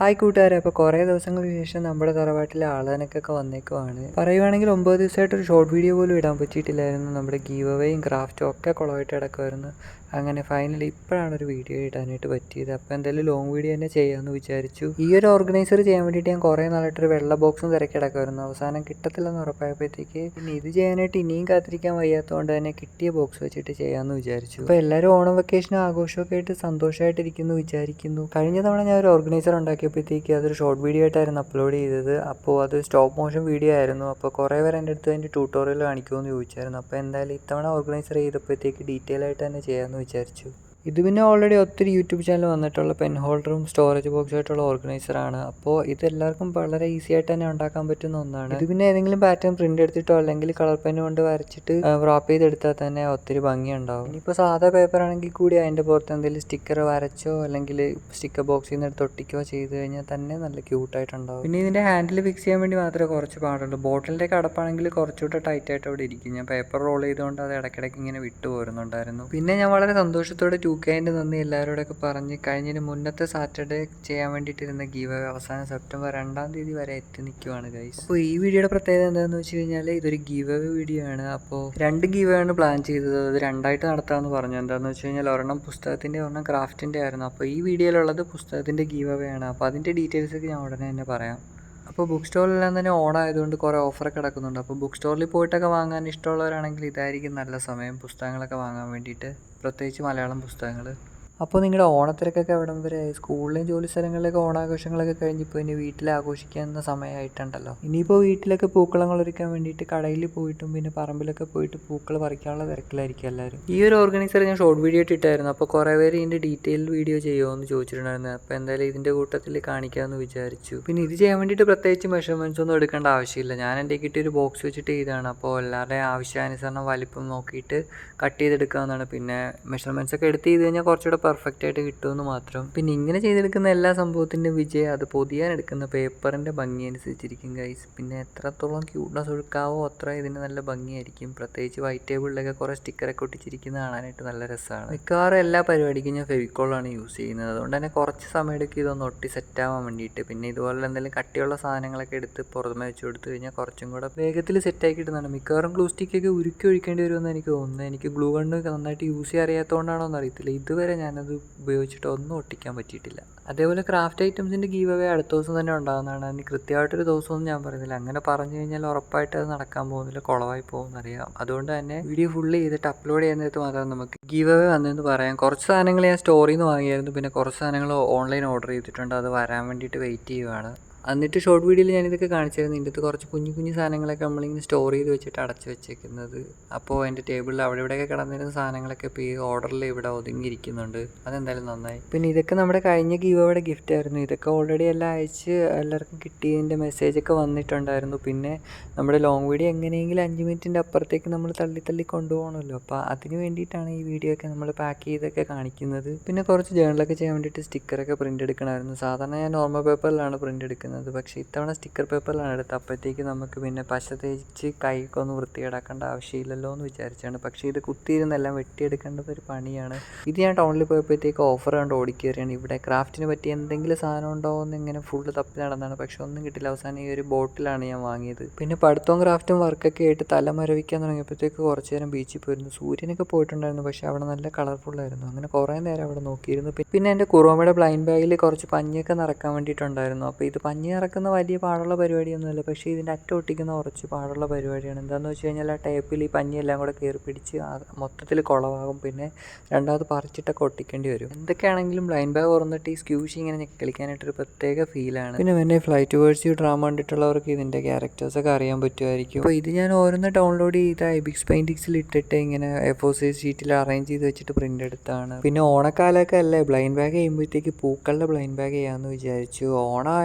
Hi കൂട്ടുകാരെ അപ്പോൾ കുറേ ദിവസങ്ങൾക്ക് ശേഷം നമ്മുടെ തറവാട്ടിലെ ആളനക്കൊക്കെ വന്നേക്കുവാണ്. പറയുവാണെങ്കിൽ ഒമ്പത് ദിവസമായിട്ട് ഒരു ഷോർട്ട് വീഡിയോ പോലും ഇടാൻ പറ്റിയിട്ടില്ലായിരുന്നു. നമ്മുടെ ഗീവ് അവേയും ക്രാഫ്റ്റും ഒക്കെ കുളമായിട്ട് കിടക്കുമായിരുന്നു അങ്ങനെ ഫൈനലി ഇപ്പോഴാണ് ഒരു വീഡിയോ ഇടാനായിട്ട് പറ്റിയത്. അപ്പോൾ എന്തായാലും ലോങ് വീഡിയോ തന്നെ ചെയ്യാമെന്ന് വിചാരിച്ചു. ഈ ഒരു ഓർഗനൈസർ ചെയ്യാൻ വേണ്ടിയിട്ട് ഞാൻ കുറേ നാളായിട്ടൊരു വെള്ള ബോക്സും തിരക്കി കിടക്കുമായിരുന്നു അവസാനം കിട്ടത്തില്ലെന്ന് ഉറപ്പായപ്പോഴത്തേക്ക് പിന്നെ ഇത് ചെയ്യാനായിട്ട് ഇനിയും കാത്തിരിക്കാൻ വയ്യാത്തതുകൊണ്ട് തന്നെ കിട്ടിയ ബോക്സ് വെച്ചിട്ട് ചെയ്യാമെന്ന് വിചാരിച്ചു. അപ്പോൾ എല്ലാവരും ഓണം വെക്കേഷനും ആഘോഷമൊക്കെ ആയിട്ട് സന്തോഷമായിട്ടിരിക്കുന്നു വിചാരിക്കുന്നു. കഴിഞ്ഞ തവണ ഞാൻ ഒരു ഓർഗനൈസർ ഉണ്ടാക്കിയപ്പോഴത്തേക്ക് അതൊരു ഷോർട്ട് വീഡിയോ ആയിട്ടായിരുന്നു അപ്ലോഡ് ചെയ്തത്. അപ്പോൾ അത് സ്റ്റോപ്പ് മോഷൻ വീഡിയോ ആയിരുന്നു. അപ്പോൾ കുറേ പേര് എന്റെ അടുത്ത് അതിന്റെ ട്യൂട്ടോറിയൽ കാണിക്കുമെന്ന് ചോദിച്ചായിരുന്നു. അപ്പോൾ എന്തായാലും ഇത്തവണ ഓർഗനൈസർ ചെയ്തപ്പോഴത്തേക്ക് ഡീറ്റെയിൽ ആയിട്ട് തന്നെ ചെയ്യാമെന്ന് വിചാരിച്ചു. ഇത് പിന്നെ ഓൾറെഡി ഒത്തിരി യൂട്യൂബ് ചാനൽ വന്നിട്ടുള്ള പെൻ ഹോൾഡറും സ്റ്റോറേജ് ബോക്സും ആയിട്ടുള്ള ഓർഗനൈസറാണ് അപ്പോൾ ഇത് എല്ലാവർക്കും വളരെ ഈസി ആയിട്ട് തന്നെ ഉണ്ടാക്കാൻ പറ്റുന്ന ഒന്നാണ്. ഇത് പിന്നെ ഏതെങ്കിലും പാറ്റേൺ പ്രിന്റ് എടുത്തിട്ടോ അല്ലെങ്കിൽ കളർ പെൻ കൊണ്ട് വരച്ചിട്ട് റാപ്പ് ചെയ്തെടുത്താൽ തന്നെ ഒത്തിരി ഭംഗിയുണ്ടാവും. ഇനിയിപ്പോൾ സാധാ പേപ്പർ ആണെങ്കിൽ കൂടി അതിന്റെ പുറത്ത് എന്തെങ്കിലും സ്റ്റിക്കർ വരച്ചോ അല്ലെങ്കിൽ സ്റ്റിക്കർ ബോക്സിൽ നിന്ന് എടുത്ത് ഒട്ടിക്കോ ചെയ്ത് കഴിഞ്ഞാൽ തന്നെ നല്ല ക്യൂട്ടായിട്ടുണ്ടാവും പിന്നെ ഇതിന്റെ ഹാൻഡിൽ ഫിക്സ് ചെയ്യാൻ വേണ്ടി മാത്രമേ കുറച്ച് പാടുള്ളൂ. ബോട്ടിലിന്റെ കടപ്പാണെങ്കിൽ കുറച്ചുകൂടെ ടൈറ്റായിട്ട് അവിടെ ഇരിക്കും. ഞാൻ പേപ്പർ റോൾ ചെയ്തുകൊണ്ട് അത് ഇടയ്ക്കിടയ്ക്ക് ഇങ്ങനെ വിട്ടു പോരുന്നുണ്ടായിരുന്നു. പിന്നെ ഞാൻ വളരെ സന്തോഷത്തോടെ കെന്റെ നന്ദി എല്ലാവരോടൊക്കെ പറഞ്ഞ് കഴിഞ്ഞതിന് മുന്നത്തെ സാറ്റർഡേ ചെയ്യാൻ വേണ്ടിയിട്ടിരുന്ന ഗീവ് അവസാനം സെപ്റ്റംബർ രണ്ടാം തീയതി വരെ എത്തി നിൽക്കുവാണ് ഗൈസ് അപ്പോൾ ഈ വീഡിയോയുടെ പ്രത്യേകത എന്താണെന്ന് വെച്ച് കഴിഞ്ഞാൽ ഇതൊരു ഗീവ് വീഡിയോ ആണ്. അപ്പോൾ രണ്ട് ഗീവ് ആണ് പ്ലാൻ ചെയ്തത്. അത് രണ്ടായിട്ട് നടത്താമെന്ന് പറഞ്ഞു. എന്താണെന്ന് വെച്ച് കഴിഞ്ഞാൽ ഒരെണ്ണം പുസ്തകത്തിന്റെ ഒരെണ്ണം ക്രാഫ്റ്റിന്റെ ആയിരുന്നു. അപ്പോൾ ഈ വീഡിയോയിലുള്ളത് പുസ്തകത്തിന്റെ ഗീവ് ആണ് അപ്പോൾ അതിന്റെ ഡീറ്റെയിൽസൊക്കെ ഞാൻ ഉടനെ തന്നെ പറയാം. അപ്പോൾ ബുക്ക് സ്റ്റോറിലെല്ലാം തന്നെ ഓൺ ആയതുകൊണ്ട് കുറേ ഓഫറൊക്കെ കിടക്കുന്നുണ്ട്. അപ്പോൾ ബുക്ക് സ്റ്റോറിൽ പോയിട്ടൊക്കെ വാങ്ങാൻ ഇഷ്ടമുള്ളവരാണെങ്കിൽ ഇതായിരിക്കും നല്ല സമയം. പുസ്തകങ്ങളൊക്കെ വാങ്ങാൻ വേണ്ടിയിട്ട്. പ്രത്യേകിച്ച് മലയാളം പുസ്തകങ്ങൾ അപ്പോൾ നിങ്ങളുടെ ഓണത്തിരക്കൊക്കെ എവിടം വരെ? സ്കൂളിലെയും ജോലി സ്ഥലങ്ങളിലൊക്കെ ഓണാഘോഷങ്ങളൊക്കെ കഴിഞ്ഞ് ഇപ്പോൾ ഇനി വീട്ടിൽ ആഘോഷിക്കുന്ന സമയമായിട്ടുണ്ടല്ലോ ഇനിയിപ്പോൾ വീട്ടിലൊക്കെ പൂക്കളങ്ങൾ ഒരുക്കാൻ വേണ്ടിയിട്ട് കടയിൽ പോയിട്ടും പിന്നെ പറമ്പിലൊക്കെ പോയിട്ട് പൂക്കൾ പറിക്കാനുള്ള തിരക്കിലായിരിക്കും എല്ലാവരും. ഈ ഒരു ഓർഗനൈസർ ഞാൻ ഷോർട്ട് വീഡിയോ ഇട്ടിട്ടായിരുന്നു. അപ്പോൾ കുറേ പേര് ഇതിന്റെ ഡീറ്റെയിൽ വീഡിയോ ചെയ്യുമോ എന്ന് ചോദിച്ചിട്ടുണ്ടായിരുന്നു. അപ്പോൾ എന്തായാലും ഇതിന്റെ കൂട്ടത്തിൽ കാണിക്കാമെന്ന് വിചാരിച്ചു. പിന്നെ ഇത് ചെയ്യാൻ വേണ്ടിയിട്ട് പ്രത്യേകിച്ച് മെഷർമെന്റ്സ് ഒന്നും എടുക്കേണ്ട ആവശ്യമില്ല. ഞാൻ എന്റെ കിട്ടിയ ഒരു ബോക്സ് വെച്ചിട്ട് ചെയ്താണ് അപ്പോൾ എല്ലാവരുടെയും ആവശ്യാനുസരണം വലിപ്പം നോക്കിയിട്ട് കട്ട് ചെയ്തെടുക്കാവുന്നതാണ് പിന്നെ മെഷർമെന്റ്സ് ഒക്കെ എടുത്ത് ചെയ്ത് കഴിഞ്ഞാൽ കുറച്ചുകൂടെ പെർഫെക്റ്റ് ആയിട്ട് കിട്ടുമെന്ന് മാത്രം. പിന്നെ ഇങ്ങനെ ചെയ്തെടുക്കുന്ന എല്ലാ സംഭവത്തിന്റെ വിജയം അത് പൊതിയാൻ എടുക്കുന്ന പേപ്പറിന്റെ ഭംഗി അനുസരിച്ചിരിക്കും ഗൈസ് പിന്നെ എത്രത്തോളം ക്യൂട്ട്നെസ് ഒഴുക്കാവോ അത്ര ഇതിന് നല്ല ഭംഗിയായിരിക്കും. പ്രത്യേകിച്ച് വൈറ്റ് ടേബിളിലൊക്കെ കുറേ സ്റ്റിക്കറൊക്കെ ഒട്ടിച്ചിരിക്കുന്ന കാണാനായിട്ട് നല്ല രസമാണ്. മിക്കവാറും എല്ലാ പരിപാടിക്കും ഞാൻ ഫെവിക്കോളാണ് യൂസ് ചെയ്യുന്നത്. അതുകൊണ്ട് തന്നെ കുറച്ച് സമയം എടുക്കും ഇതൊന്ന് ഒട്ടി സെറ്റ് ആവാൻ വേണ്ടിയിട്ട്. പിന്നെ ഇതുപോലെ എന്തെങ്കിലും കട്ടിയുള്ള സാധനങ്ങളൊക്കെ എടുത്ത് പുറമെ വെച്ച് കൊടുത്തു കഴിഞ്ഞാൽ കുറച്ചും കൂടെ വേഗത്തിൽ സെറ്റാക്കി കിട്ടുന്നതാണ് മിക്കവാറും ഗ്ലൂ സ്റ്റിക്കൊക്കെ ഉരുക്കി ഒഴിക്കേണ്ടി വരുമെന്ന് എനിക്ക് തോന്നുന്നത്. എനിക്ക് ഗ്ലൂ കണ്ണ് നന്നായിട്ട് യൂസ് ചെയ്യാൻ അറിയാത്തതുകൊണ്ടാണോ എന്ന് അറിയത്തില്ല. ഇതുവരെ ഞാനത് ഉപയോഗിച്ചിട്ട് ഒന്നും ഒട്ടിക്കാൻ പറ്റിയിട്ടില്ല. അതേപോലെ ക്രാഫ്റ്റ് ഐറ്റംസിന്റെ ഗീവ് അവേ അടുത്ത ദിവസം തന്നെ ഉണ്ടാകുന്നതാണ് അതിന് കൃത്യമായിട്ടൊരു ദിവസമൊന്നും ഞാൻ പറയുന്നില്ല. അങ്ങനെ പറഞ്ഞു കഴിഞ്ഞാൽ ഉറപ്പായിട്ട് അത് നടക്കാൻ പോകുന്നില്ല കുളമായി പോകുമെന്നറിയാം. അതുകൊണ്ട് തന്നെ വീഡിയോ ഫുള്ള് ചെയ്തിട്ട് അപ്ലോഡ് ചെയ്യുന്ന നേരത്ത് മാത്രം നമുക്ക് ഗീവ് അവേ വന്നതെന്ന് പറയാം. കുറച്ച് സാധനങ്ങൾ ഞാൻ സ്റ്റോറിൽ നിന്ന് വാങ്ങിയായിരുന്നു. പിന്നെ കുറച്ച് സാധനങ്ങൾ ഓൺലൈൻ ഓർഡർ ചെയ്തിട്ടുണ്ട്. അത് വരാൻ വേണ്ടിയിട്ട് വെയിറ്റ് ചെയ്യുവാണ്. എന്നിട്ട് ഷോർട്ട് വീഡിയോയിൽ ഞാനിതൊക്കെ കാണിച്ചിരുന്നു ഇതിന്റെ അകത്ത് കുറച്ച് കുഞ്ഞു കുഞ്ഞു സാധനങ്ങളൊക്കെ നമ്മളിങ്ങനെ സ്റ്റോർ ചെയ്ത് വെച്ചിട്ട് അടച്ചു വെച്ചേക്കുന്നത്. അപ്പോൾ എന്റെ ടേബിളിൽ അവിടെ ഇവിടെയൊക്കെ കിടന്നിരുന്ന സാധനങ്ങളൊക്കെ ഇപ്പോൾ ഈ ഓർഡറിൽ ഇവിടെ ഒതുങ്ങിയിരിക്കുന്നുണ്ട്. അതെന്തായാലും നന്നായി. പിന്നെ ഇതൊക്കെ നമ്മുടെ കഴിഞ്ഞ ഗീവ് അവിടെ ഗിഫ്റ്റ് ആയിരുന്നു. ഇതൊക്കെ ഓൾറെഡി എല്ലാം അയച്ച് എല്ലാവർക്കും കിട്ടിയതിന്റെ മെസ്സേജൊക്കെ വന്നിട്ടുണ്ടായിരുന്നു. പിന്നെ നമ്മുടെ ലോങ് വീഡിയോ എങ്ങനെയെങ്കിലും അഞ്ച് മിനിറ്റിന്റെ അപ്പുറത്തേക്ക് നമ്മൾ തള്ളി തള്ളി കൊണ്ടുപോകണമല്ലോ. അപ്പോൾ അതിന് വേണ്ടിയിട്ടാണ് ഈ വീഡിയോ ഒക്കെ നമ്മൾ പാക്ക് ചെയ്തൊക്കെ കാണിക്കുന്നത്. പിന്നെ കുറച്ച് ജേണലൊക്കെ ചെയ്യാൻ വേണ്ടിയിട്ട് സ്റ്റിക്കറൊക്കെ പ്രിന്റ് എടുക്കണമായിരുന്നു. സാധാരണ ഞാൻ നോർമൽ പേപ്പറിലാണ് പ്രിന്റ് എടുക്കുന്നത്. എടുക്കുന്നത് പക്ഷേ ഇത്തവണ സ്റ്റിക്കർ പേപ്പറിലാണ് എടുത്തത്. അപ്പോഴത്തേക്ക് നമുക്ക് പിന്നെ പശ തേച്ച് കൈക്ക് ഒന്ന് വൃത്തികേടാക്കേണ്ട ആവശ്യമില്ലല്ലോ എന്ന് വിചാരിച്ചാണ്. പക്ഷേ ഇത് കുത്തിയിരുന്നെല്ലാം വെട്ടിയെടുക്കേണ്ടത് ഒരു പണിയാണ്. ഇത് ഞാൻ ടൗണിൽ പോയപ്പോഴത്തേക്ക് ഓഫർ കണ്ട് ഓടിക്കേറിയാണ്. ഇവിടെ ക്രാഫ്റ്റിന് പറ്റിയ എന്തെങ്കിലും സാധനം ഉണ്ടോ എന്ന് ഇങ്ങനെ ഫുള്ള് തപ്പി നടന്നതാണ് പക്ഷെ ഒന്നും കിട്ടില്ല. അവസാനം ഈ ഒരു ബോട്ടിലാണ് ഞാൻ വാങ്ങിയത്. പിന്നെ പഠിത്തവും ക്രാഫ്റ്റും വർക്കൊക്കെ ആയിട്ട് തലമരവിക്കാൻ തുടങ്ങിയപ്പോഴത്തേക്ക് കുറച്ച് നേരം ബീച്ചിൽ പോയിരുന്നു. സൂര്യനൊക്കെ പോയിട്ടുണ്ടായിരുന്നു. പക്ഷേ അവിടെ നല്ല കളർഫുൾ ആയിരുന്നു. അങ്ങനെ കുറേ നേരം അവിടെ നോക്കിയിരുന്നു. പിന്നെ എന്റെ കുറോമയുടെ ബ്ലൈൻഡ് ബാഗിൽ കുറച്ച് പഞ്ഞൊക്കെ നിറക്കാൻ വേണ്ടിയിട്ടുണ്ടായിരുന്നു. അപ്പോൾ ഇത് പഞ്ഞി നിറക്കുന്ന വലിയ പാടുള്ള പരിപാടിയൊന്നുമല്ല. പക്ഷേ ഇതിന്റെ അറ്റം ഒട്ടിക്കുന്ന കുറച്ച് പാടുള്ള പരിപാടിയാണ്. എന്താണെന്ന് വെച്ച് കഴിഞ്ഞാൽ ആ ടേപ്പിൽ ഈ പഞ്ഞിയെല്ലാം കൂടെ കയറി പിടിച്ച് മൊത്തത്തിൽ കുളമാകും. പിന്നെ രണ്ടാമത് പറിച്ചിട്ടൊക്കെ ഒട്ടിക്കേണ്ടി വരും. എന്തൊക്കെയാണെങ്കിലും ബ്ലൈൻഡ് ബാഗ് തുറന്നിട്ട് ഈ സ്ക്യൂഷി ഇങ്ങനെ കളിക്കാനായിട്ടൊരു പ്രത്യേക ഫീലാണ് പിന്നെ പിന്നെ ഫ്ലൈറ്റ് വേഴ്സ് ഡ്രാമ കണ്ടിട്ടുള്ളവർക്ക് ഇതിന്റെ ക്യാരക്ടേഴ്സൊക്കെ അറിയാൻ പറ്റുമായിരിക്കും. അപ്പോൾ ഇത് ഞാൻ ഓരോന്ന് ഡൗൺലോഡ് ചെയ്ത് ഐബിക്സ് പെയിന്റിക്സിൽ ഇട്ടിട്ട് ഇങ്ങനെ എഫ് സൈസ് ഷീറ്റിൽ അറേഞ്ച് ചെയ്ത് വെച്ചിട്ട് പ്രിന്റ് എടുത്താണ്. പിന്നെ ഓണക്കാലമൊക്കെ അല്ലേ? ബ്ലൈൻഡ് ബാഗ് ചെയ്യുമ്പോഴത്തേക്ക് പൂക്കളുടെ ബ്ലൈൻഡ് ബാഗ് ചെയ്യാമെന്ന് വിചാരിച്ചു. ഓണം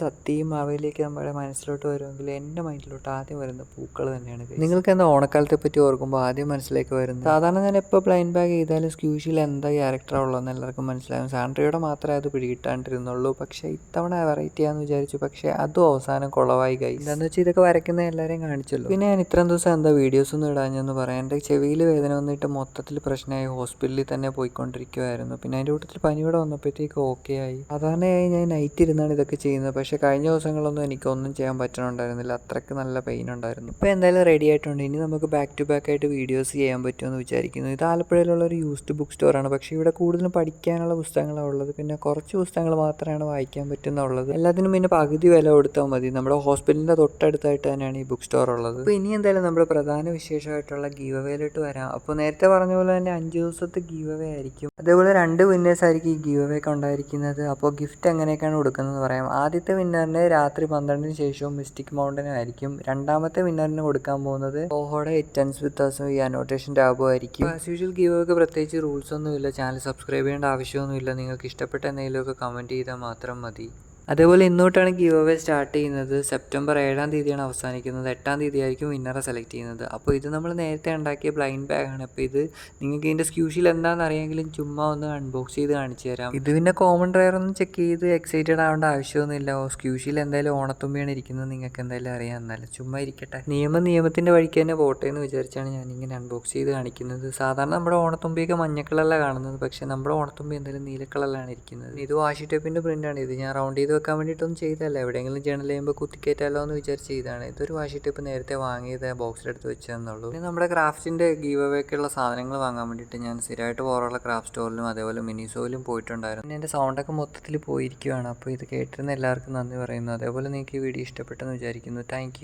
സത്യയും അവയിലേക്ക് നമ്മുടെ മനസ്സിലോട്ട് വരുമെങ്കിൽ എന്റെ മൈൻഡിലോട്ട് ആദ്യം വരുന്ന പൂക്കൾ തന്നെയാണ്. നിങ്ങൾക്ക് എന്താ ഓണക്കാലത്തെ പറ്റി ഓർക്കുമ്പോൾ ആദ്യം മനസ്സിലേക്ക് വരുന്നത്? സാധാരണ ഞാൻ എപ്പോൾ ബ്ലൈൻഡ് ബാഗ് ചെയ്താലും സ്ക്യൂഷിൽ എന്താ ക്യാരക്ടറാണ് ഉള്ളതെന്ന് എല്ലാവർക്കും മനസ്സിലാകും സാൻഡ്രിയുടെ മാത്രമേ അത് പിടികിട്ടാണ്ടിരുന്നുള്ളൂ. പക്ഷേ ഇത്തവണ വെറൈറ്റി ആണെന്ന് വിചാരിച്ചു. പക്ഷേ അതും അവസാനം കുളവായി കൈ എന്താണെന്ന് വെച്ചാൽ ഇതൊക്കെ വരയ്ക്കുന്ന എല്ലാവരെയും കാണിച്ചല്ലോ. പിന്നെ ഞാൻ ഇത്രയും ദിവസം എന്താ വീഡിയോസ് ഒന്നും ഇടാഞ്ഞെന്ന് പറയാം. എന്റെ ചെവിയിൽ വേദന വന്നിട്ട് മൊത്തത്തിൽ പ്രശ്നമായി ഹോസ്പിറ്റലിൽ തന്നെ പോയിക്കൊണ്ടിരിക്കുമായിരുന്നു പിന്നെ അതിന്റെ കൂട്ടത്തിൽ പനിയോടെ വന്നപ്പോഴത്തേക്ക് ഓക്കെ ആയി. സാധാരണയായി ഞാൻ നൈറ്റ് ഇരുന്നാണ് ഇതൊക്കെ ചെയ്യുന്നത്. പക്ഷേ കഴിഞ്ഞ ദിവസങ്ങളൊന്നും എനിക്കൊന്നും ചെയ്യാൻ പറ്റണുണ്ടായിരുന്നില്ല. അത്രയ്ക്ക് നല്ല പെയിൻ ഉണ്ടായിരുന്നു. ഇപ്പോൾ എന്തായാലും റെഡി ആയിട്ടുണ്ട്. ഇനി നമുക്ക് ബാക്ക് ടു ബാക്ക് ആയിട്ട് വീഡിയോസ് ചെയ്യാൻ പറ്റുമെന്ന് വിചാരിക്കുന്നു. ഇത് ആലപ്പുഴയിലുള്ള ഒരു യൂസ്ഡ് ബുക്ക് സ്റ്റോറാണ് പക്ഷേ ഇവിടെ കൂടുതലും പഠിക്കാനുള്ള പുസ്തകങ്ങളാണ് ഉള്ളത്. പിന്നെ കുറച്ച് പുസ്തകങ്ങൾ മാത്രമാണ് വായിക്കാൻ പറ്റുന്നുള്ളത്. എല്ലാത്തിനും പിന്നെ പകുതി വില കൊടുത്താൽ മതി. നമ്മുടെ ഹോസ്പിറ്റലിന്റെ തൊട്ടടുത്തായിട്ട് തന്നെയാണ് ഈ ബുക്ക് സ്റ്റോർ ഉള്ളത്. അപ്പോൾ ഇനി എന്തായാലും നമ്മുടെ പ്രധാന വിശേഷമായിട്ടുള്ള ഗീവ് അവയിലോട്ട് വരാം. അപ്പോൾ നേരത്തെ പറഞ്ഞ പോലെ തന്നെ അഞ്ച് ദിവസത്തെ ഗീവ് അവേ ആയിരിക്കും. അതേപോലെ രണ്ട് വിന്നേഴ്സ് ആയിരിക്കും ഈ ഗീവ് അവേ ഒക്കെ ഉണ്ടായിരിക്കുന്നത്. അപ്പോൾ ഗിഫ്റ്റ് എങ്ങനെയൊക്കെയാണ് കൊടുക്കുന്നത് പറയാം. ആദ്യത്തെ വിന്നറിന് രാത്രി പന്ത്രണ്ടിന് ശേഷവും മിസ്റ്റിക് മൗണ്ടൻ ആയിരിക്കും. രണ്ടാമത്തെ വിന്നറിന് കൊടുക്കാൻ പോകുന്നത് ഓഹോടെ എറ്റൻസ് വിത്ത് ഈ അനോട്ടേഷൻ ടാബും ആയിരിക്കും. ആസ് യൂഷ്വൽ ഗീവ് ഒക്കെ പ്രത്യേകിച്ച് റൂൾസ് ഒന്നുമില്ല. ചാനൽ സബ്സ്ക്രൈബ് ചെയ്യേണ്ട ആവശ്യമൊന്നുമില്ല. നിങ്ങൾക്ക് ഇഷ്ടപ്പെട്ട എന്തെങ്കിലുമൊക്കെ കമന്റ് ചെയ്താൽ മാത്രം മതി. അതേപോലെ ഇന്നോട്ടാണ് ഗീവ് അവേ സ്റ്റാർട്ട് ചെയ്യുന്നത്. സെപ്റ്റംബർ ഏഴാം തീയതിയാണ് അവസാനിക്കുന്നത്. എട്ടാം തീയതി ആയിരിക്കും വിന്നറെ സെലക്ട് ചെയ്യുന്നത്. അപ്പോൾ ഇത് നമ്മൾ നേരത്തെ ഉണ്ടാക്കിയ ബ്ലൈൻഡ് ബാഗാണ് അപ്പോൾ ഇത് നിങ്ങൾക്ക് ഇതിന്റെ സ്ക്യൂഷിൽ എന്താണെന്ന് അറിയാമെങ്കിലും ചുമ്മാ ഒന്ന് അൺബോക്സ് ചെയ്ത് കാണിച്ചു തരാം. ഇത് പിന്നെ കോമൺ ഡ്രയർ ഒന്നും ചെക്ക് ചെയ്ത് എക്സൈറ്റഡ് ആവേണ്ട ആവശ്യമൊന്നുമില്ല. ഓ സ്ക്യൂഷിൽ എന്തായാലും ഓണത്തുമ്പിയാണ് ഇരിക്കുന്നത്. നിങ്ങൾക്ക് എന്തായാലും അറിയാം. എന്നാലും ചുമ്മാ ഇരിക്കട്ടെ. നിയമ നിയമത്തിന്റെ വഴിക്ക് തന്നെ പോട്ടെ എന്ന് വിചാരിച്ചാണ് ഞാൻ ഇങ്ങനെ അൺബോക്സ് ചെയ്ത് കാണിക്കുന്നത്. സാധാരണ നമ്മുടെ ഓണത്തുമ്പിയൊക്കെ മഞ്ഞ കളറിലാണ് കാണുന്നത്. പക്ഷേ നമ്മുടെ ഓണത്തുമ്പി എന്തായാലും നീല കളറിലാണ് ഇരിക്കുന്നത്. ഇത് വാഷി ടേപ്പിന്റെ പ്രിന്റാണ് ഇത് ഞാൻ റൗണ്ട് ചെയ്ത് വെക്കാൻ വേണ്ടിയിട്ടൊന്നും ചെയ്തല്ല എവിടെയെങ്കിലും ജനൽ ചെയ്യുമ്പോൾ കുത്തിക്കയറ്റാലോ എന്ന് വിചാരിച്ച് ചെയ്താണ് ഇതൊരു വാഷി ടിപ്പ് നേരത്തെ വാങ്ങിയത് ബോക്സിലെടുത്ത് വെച്ചതെന്നുള്ളൂ പിന്നെ നമ്മുടെ ക്രാഫ്റ്റിന്റെ ഗീവ് അവേക്കുള്ള സാധനങ്ങൾ വാങ്ങാൻ വേണ്ടിയിട്ട് ഞാൻ സ്ഥിരമായിട്ട് പോകാറുള്ള ക്രാഫ്റ്റ് സ്റ്റോറിലും അതേപോലെ മിനിസോയിലും പോയിട്ടുണ്ടായിരുന്നു. പിന്നെ എന്റെ സൗണ്ടൊക്കെ മൊത്തത്തിൽ പോയിരിക്കുകയാണ് അപ്പോൾ ഇത് കേട്ടിരുന്ന എല്ലാവർക്കും നന്ദി പറയുന്നു. അതേപോലെ നിങ്ങൾക്ക് ഈ വീഡിയോ ഇഷ്ടപ്പെട്ടെന്ന് വിചാരിക്കുന്നു. താങ്ക്